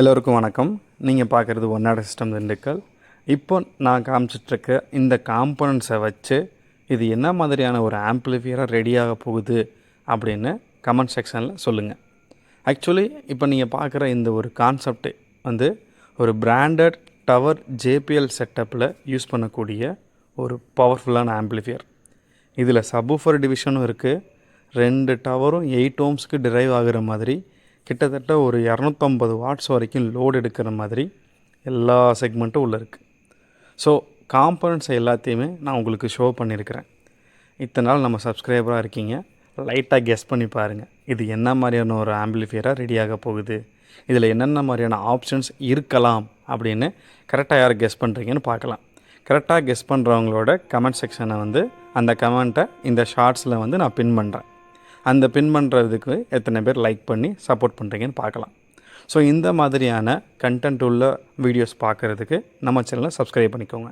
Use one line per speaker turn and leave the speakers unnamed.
எல்லோருக்கும் வணக்கம். நீங்கள் பார்க்குறது ஒன்னாட சிஸ்டம் திண்டுக்கல். இப்போ நான் காமிச்சிட்ருக்க இந்த காம்பனண்ட்ஸை வச்சு இது என்ன மாதிரியான ஒரு ஆம்பிளிஃபியராக ரெடியாக போகுது அப்படின்னு கமெண்ட் செக்ஷனில் சொல்லுங்கள் ஆக்சுவலி இப்போ நீங்கள் பார்க்குற இந்த ஒரு கான்செப்ட் வந்து ஒரு பிராண்டட் டவர் ஜேபிஎல் செட்டப்பில் யூஸ் பண்ணக்கூடிய ஒரு பவர்ஃபுல்லான ஆம்பிளிஃபியர் இதில் சபூஃபர் டிவிஷனும் இருக்குது ரெண்டு டவரும் எயிட் ஓம்ஸ்க்கு டிரைவ் ஆகுற மாதிரி கிட்டத்தட்ட ஒரு இரநூத்தம்பது வாட்ஸ் வரைக்கும் லோடு எடுக்கிற மாதிரி எல்லா செக்மெண்ட்டும் உள்ளே இருக்குது ஸோ காம்பனண்ட்ஸ் எல்லாத்தையுமே நான் உங்களுக்கு ஷோ பண்ணியிருக்கிறேன். இத்தனை நாள் நம்ம சப்ஸ்கிரைபராக இருக்கீங்க. லைட்டாக கெஸ் பண்ணி பாருங்கள் இது என்ன மாதிரியான ஒரு ஆம்பிளிஃபியராக ரெடியாக போகுது? இதில் என்னென்ன மாதிரியான ஆப்ஷன்ஸ் இருக்கலாம் அப்படின்னு கரெக்டாக யார் கெஸ் பண்ணுறீங்கன்னு பார்க்கலாம். கரெக்டாக கெஸ் பண்ணுறவங்களோட கமெண்ட் செக்ஷனை வந்து அந்த கமெண்ட்டை இந்த ஷார்ட்ஸில் வந்து நான் பின் பண்ணுறேன் அந்த பின் பண்ணுறதுக்கு எத்தனை பேர் லைக் பண்ணி சப்போர்ட் பண்ணுறீங்கன்னு பார்க்கலாம். ஸோ இந்த மாதிரியான கண்டென்ட் உள்ள வீடியோஸ் பார்க்குறதுக்கு நம்ம சேனலை சப்ஸ்கிரைப் பண்ணிக்கோங்க.